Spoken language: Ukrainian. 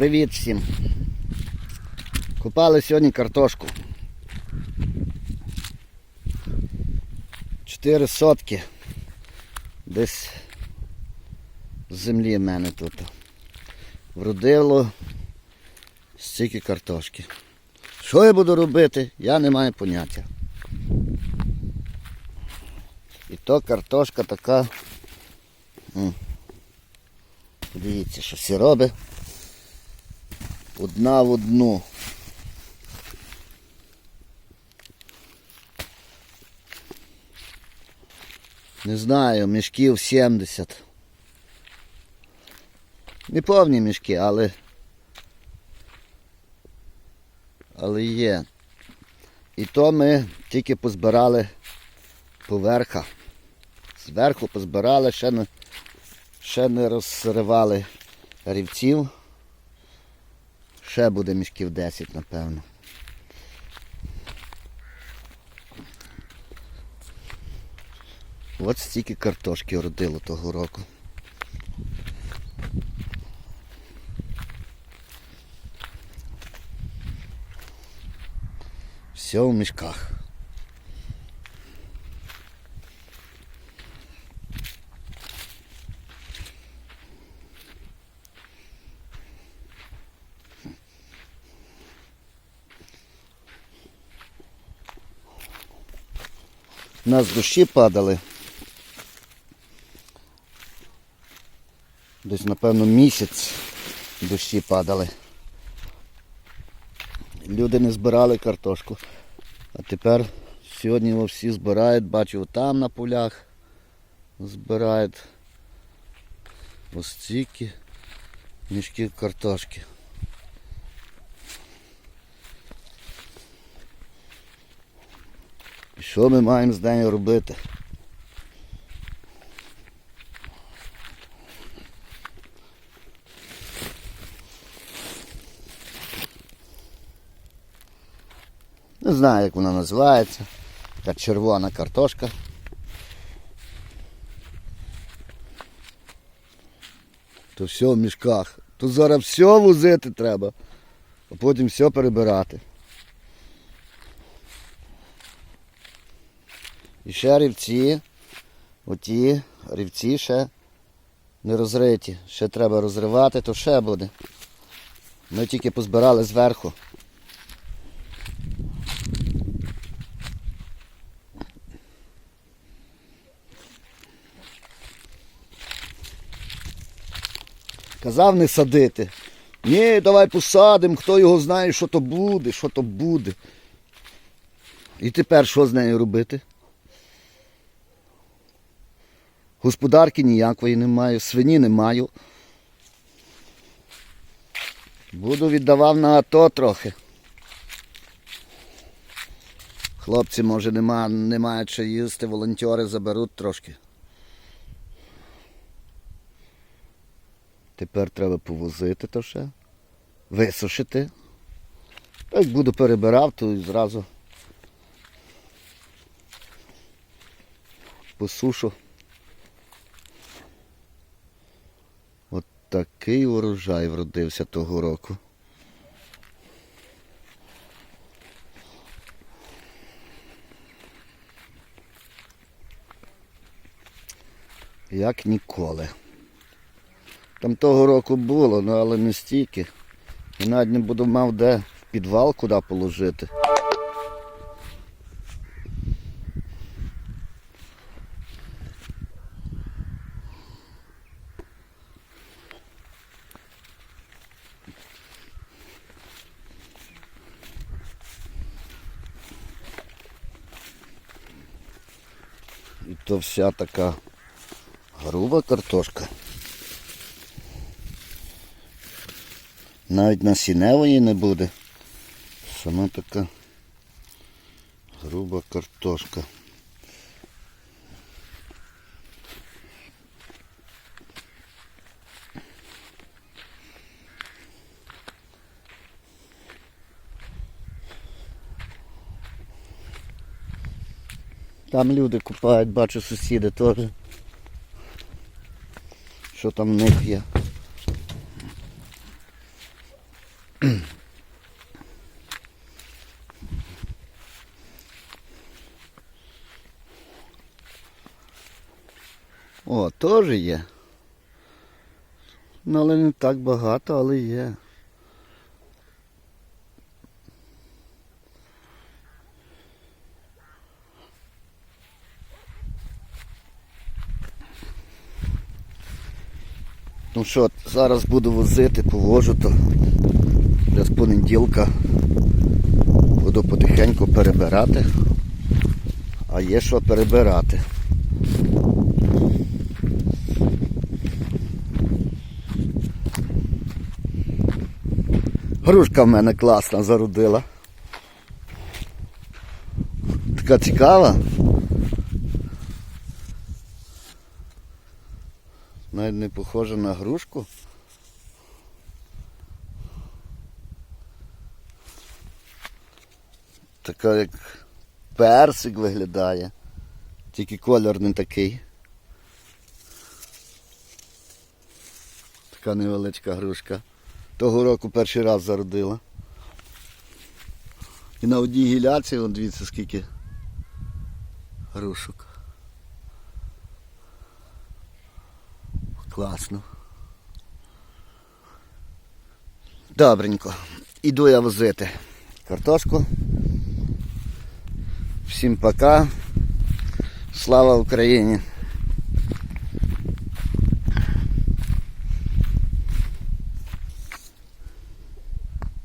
Привіт всім. Купали сьогодні картошку. Чотири сотки. Десь з землі в мене тут. Вродило стільки картошки. Що я буду робити, я не маю поняття. І то картошка така. м, Подивіться, що всі робить. Одна в одну. Не знаю, мішків 70. Не повні мішки, але. Але є. І то ми тільки позбирали поверха. Зверху позбирали, ще не, ще не розривали рівців. Ще буде мішків 10, напевно. От стільки картошки родило того року. Все в мішках. У нас дощі падали. Десь, напевно, місяць дощі падали. Люди не збирали картошку. А тепер сьогодні його всі збирають, бачу там на полях збирають ось стільки мішків картошки. Що ми маємо з нею робити? Не знаю, як вона називається. Така червона картошка. То все в мішках. То зараз все возити треба, а потім все перебирати. І ще рівці, оті рівці ще не розриті. Ще треба розривати, то ще буде. Ми тільки позбирали зверху. Казав не садити. Ні, давай посадимо, хто його знає, що то буде, що то буде. І тепер що з нею робити? Господарки ніякої не маю, свині не маю. Буду віддавав на АТО трохи. Хлопці, може, нема, не мають їсти, волонтери заберуть трошки. Тепер треба повозити то ще, висушити. Як буду перебирав, то зразу посушу. От такий урожай вродився того року. Як ніколи. Там того року було, ну але не стільки. І навіть не буду мав де в підвал куди положити. То вся така груба картошка. Навіть насінневої не буде. Сама така груба картошка. Там люди купають, бачу сусіди теж. Що там в них є. О, теж є. Ну, але не так багато, але є. Ну що, зараз буду возити, повожу, то вже понеділка буду потихеньку перебирати. А є що перебирати. Грушка в мене класна зародила. Така цікава. Навіть не похожа на грушку. Така як персик виглядає. Тільки колір не такий. Така невеличка грушка. Того року перший раз зародила. І на одній гіляці, от дивіться скільки грушок. Класно. Добренько. Іду я возити картошку. Всім пока. Слава Україні!